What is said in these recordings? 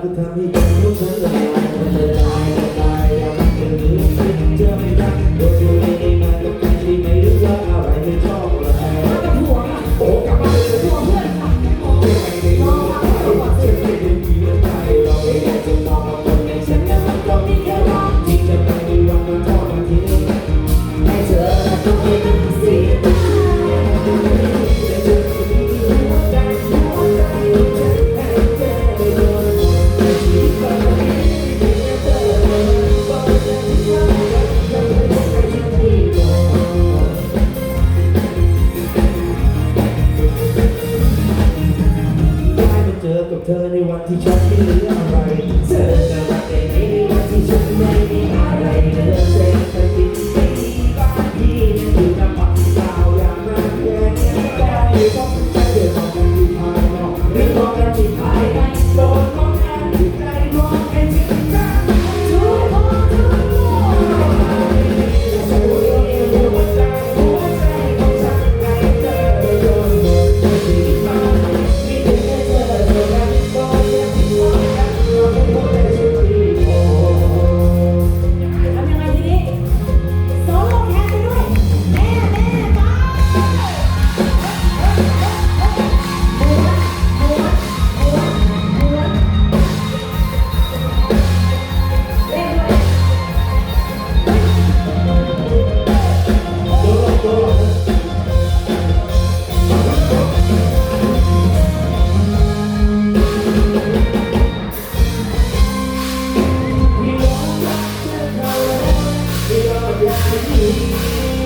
I'm gonna Dhamma, Dhamma, Dhamma, หั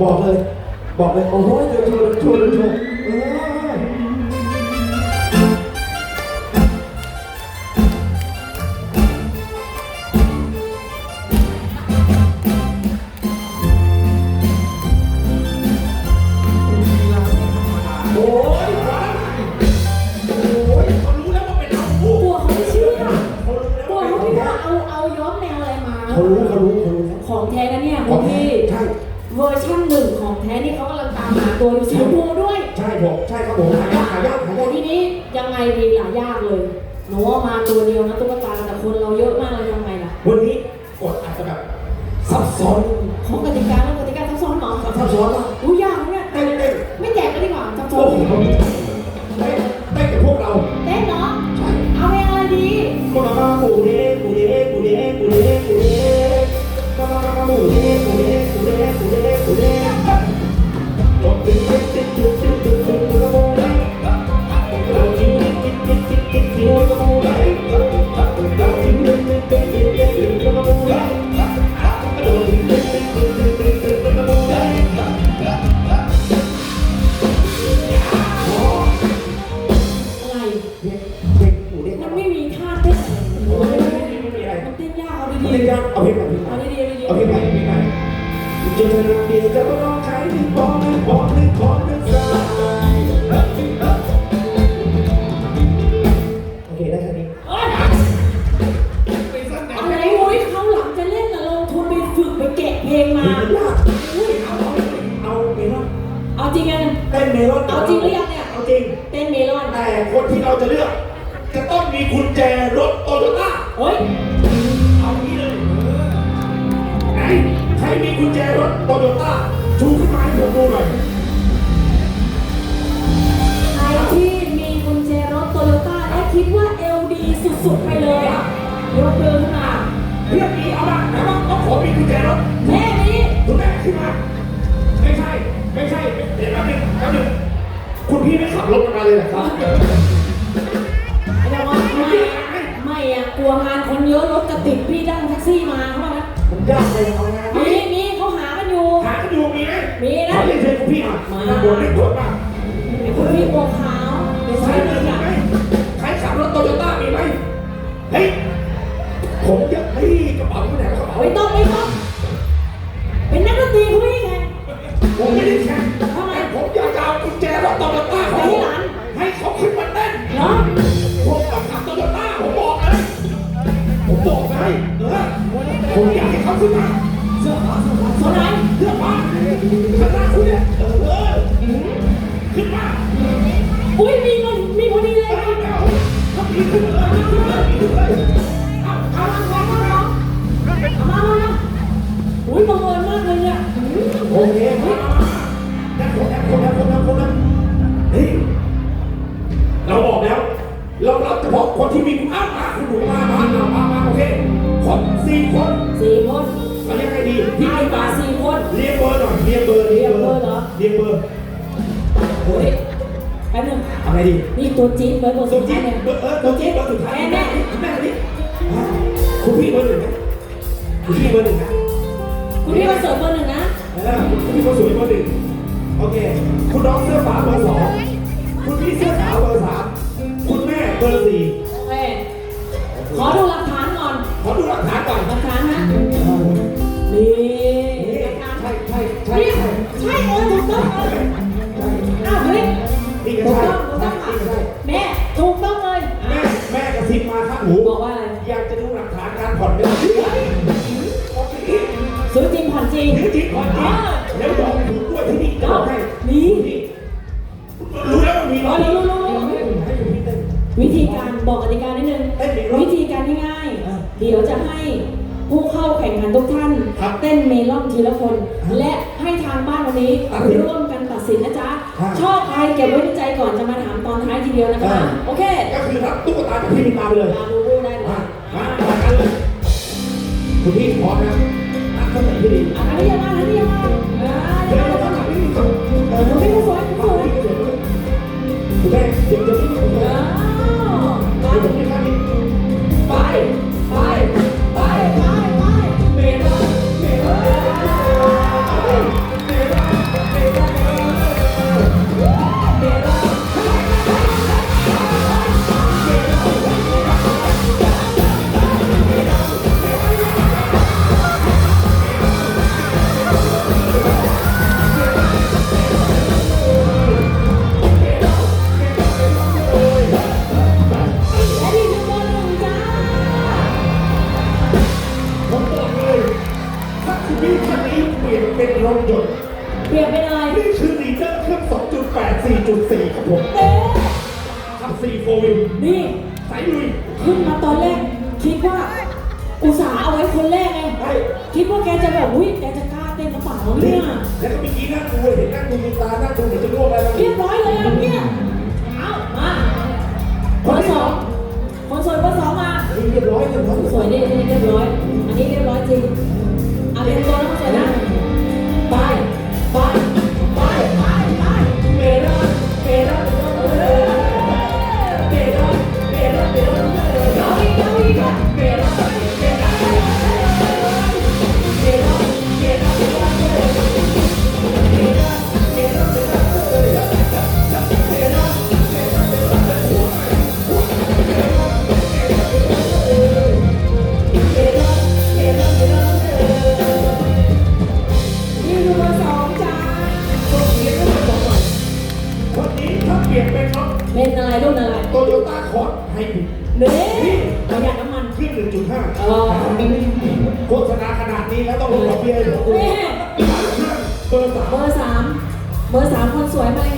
บอกเลย บอกเลย โอ้โหเดี๋ยวโชว์เดี๋ยวโชว์เดี๋ยวโชว์เออ สีชมพูด้วย ใช่ผมใช่ครับผมหายากหายากหายากทีนี้ยังไงดีหลายยากเลยหนูเอามาตัวเดียวนะตุ๊กตาแต่คนเราเยอะมากเลยทำไงล่ะวันนี้กดอาจจะแบบซับซ้อนของกติกาแล้วกติกาซับซ้อนเหรอซับซ้อนมากรู้ยากนะเนี่ยเต้นเต้นไม่แจกกันดีกว่าซับซ้อโอ้น เอาจริงไงเต้นเมลอนเอาจริงหรือยังเนี่ย เอาจริง เต้นเมลอนแต่คนที่เราจะเลือก จะต้องมีกุญแจรถโตโยต้าเฮ้ยเอางี้เลยไหนใครมีกุญแจรถโตโยต้าชูขึ้นมาให้ผมดูหน่อยใครที่มีกุญแจรถโตโยต้าและคิดว่า LD สุดๆไปเลยอะยกมือขึ้นมาเรียกนี้เอาละแต่ว่าต้องขอมีกุญแจรถแม่นี้คุณแม่ขึ้นมาไม่ใช่ ไม่ใช่เดี๋ยวแป๊บนึงแป๊บนึงคุณพี่ไม่ขับรถมาเลยเหรอครับแต่ว่าไม่ไม่อะกลัวงานคนเยอะรถจะติดพี่นั่งแท็กซี่มาเขาบอกนะผมยากเลยเอาไงมีมีเขาหากันอยู่หากันอยู่มีไหมมีนะขอเรียนเชิญคุณพี่มามาหน้าบนเล่นกดมาคุณพี่บัวขาวเดี๋ยวใครใช้มีดีไหมอะใครขับรถโตโยต้ามีไหมเฮ้ยผมอยากเฮ้ยกระเป๋าไปไหนวะกระเป๋าไม่ต้องไม่ต้อง ผมไม่ได้แข่งแต่ผมอยากจะเอากุญแจรถโตโยต้าของผมให้เขาขึ้นมาเต้นเหรอผมกับขับโตโยต้าผมบอกเลยผมบอกไงเออผมอยากให้เขาขึ้นมาเสื้อผ้าเสื้อผ้าคนไหนเสื้อผ้าข้างหน้าคุณเนี่ย ร์ตัวตัสุวดจี๊ท้ายดเนี่ยเบอร์เออตัวจี๊ดเบอร์สุดท้ายแม่แม่ดิอะคุณพี่เบอร์หนึ่งนะคุณพี่เบอร์หนึ่งนะคุณพี่มาเสิร์ฟเบอร์หนึ่งนะเออคุณพี่คนสวยเบอร์หนึ่งโอเค คุณน้องเสื้อฟ้าเบอร์สอง กติการนิดนึงวิธีการง่ายๆเดี๋ยวจะให้ผู้เข้าแข่งขันทุกท่านเต้นเมลอนทีละคนและให้ทางบ้านวันนี้ร่วมกันตัดสินนะจ๊ะชอบใครเก็บไว้ในใจก่อนจะมาถามตอนท้ายทีเดียวนะคะโอเคก็คือรับตุ๊กตาจากพี่มีตาเลยมาบูบูได้เลยมามากันเลยคุณพี่พร้อมนะตั้งสติให้ดีอะทันทียามาทันทียามาอ่าเดี๋ยวเราต้องถามพี่มินก่อนเออไม่ต้องสวยไม่ต้องสวยคุณแม่เสียงจะ เปลี่ยนไปเลยนี่คือรีเจอร์เครื่อง 2.8 4.4 ครับผมเต้ะขับ4โฟวินี่สายลุยขึ้นมาตอนแรก คิดว่าอุตส่าห์เอาไว้คนแรกไงคิดว่าแกจะแบบอุ้ยแกจะกล้าเต้นหรือเปล่าเนี่ยแล้วก็เมื่อกี้นั่งดูเห็นนั่งดูมีตานั่งดูเหมือนจะง่วงอะไรแล้วเรียบร้อยเลยอะเนี่ยเอามาคนสองคนสวยคนสองมา นี่เรียบร้อยเรียบร้อยสวยเนี่นี่เรียบร้อย อันนี้เรียบร้อยจริง เอาเรียนตัวแล้วก็สวยนะ ไป เบอร์สามคนสวยมาเลย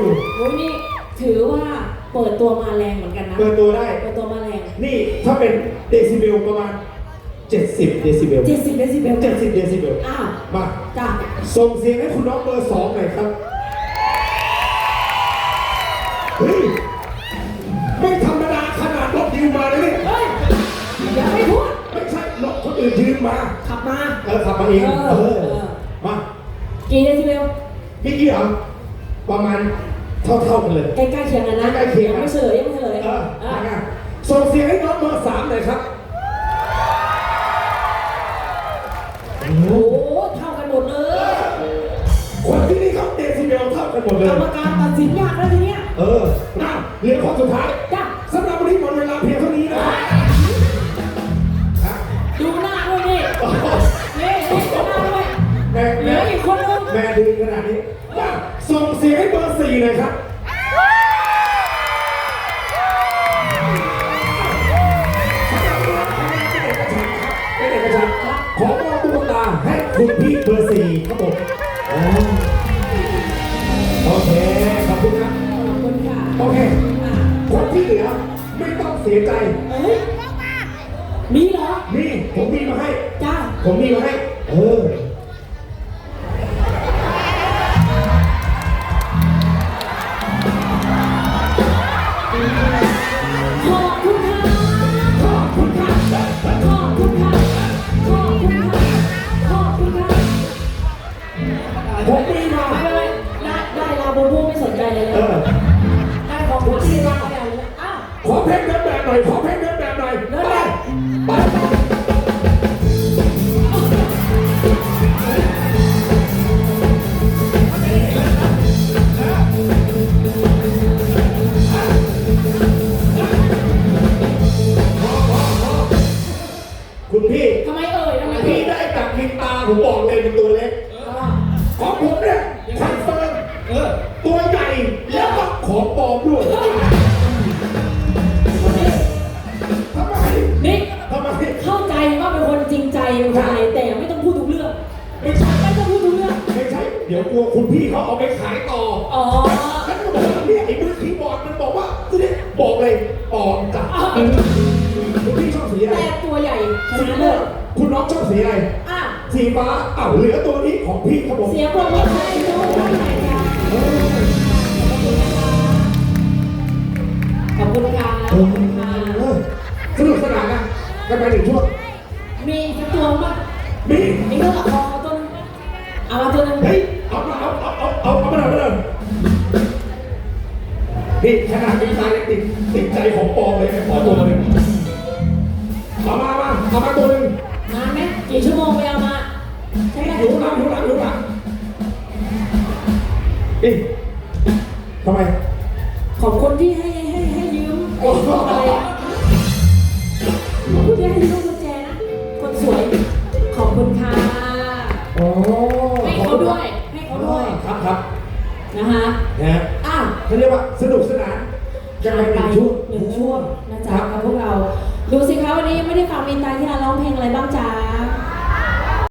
อยู่ โอ้ยนี่ถือว่าเปิดตัวมาแรงเหมือนกันนะ เปิดตัวได้ เปิดตัวมาแรง นี่ถ้าเป็นเดซิเบลประมาณ 70 เดซิเบล 70เดซิเบล70 เดซิเบล อ้าว มาจ้ะส่งเสียงให้คุณน้องเบอร์สองหน่อยครับ เฮ้ย ไม่ธรรมดาขนาดรถยืวมาเลยเนี่เฮ้ย อย่าไห้พูด ไม่ใช่รถคนอื่นยืมมา ขับมา เออขับมาเองเออมา กี่เดซิเบล พี่กี้เหรประมาณ เท่าๆกันเลย ใกล้ๆเคียงกันนะใกล้ๆเคียงกันยังไม่เฉลยยังไม่เฉลยเอออะมาไงส่งเสียงให้น้องเบอร์สามหน่อยครับ สี่ครับผมอ๋อโอเค ขอบคุณครับขอบคุณค่ะ โอเคอะคนที่เหลือไม่ต้องเสียใจ เอ้ยมีเหรอ นี่ ผมมีมาให้ จ้า ผมมีมาให้ เออ งเดินแบบหน่อยขอเพลงเดินแบบหน่อย ไม่ใช่ไม่ต้องพูดทุกเรื่องไม่ใช่ เดี๋ยวกลัวคุณพี่เขาเอาไปขายต่ออ๋อฉันก็บอกว่าเนี่ยไอ้มือคีย์บอร์ดมันบอกว่าเนี่ยบอกเลยปลอมจ้ะคุณพี่ชอบสีอะไรแต่ตัวใหญ่ชสีนะม่เลิวงศคุณน้องชอบสีอะไรอะสีฟ้าเอ้าเหลือตัวนี้ของพี่ครับผมเสียงปรบมือให้ทุกท่านหน่อยค่ะเออขอบคุณค่ะเอขอบคุณค่ะอสนุกสนานนะกันไปหนึ่งช่วงมีสักตัวมั้ยมีมีตัวละครตัวนึง เอามาตัวนึงเฮ้ยเอาเอาเอาเอาเอาเอามาเลยเอามาเลยนี่ขนาดมีสายติดติดใจของปอ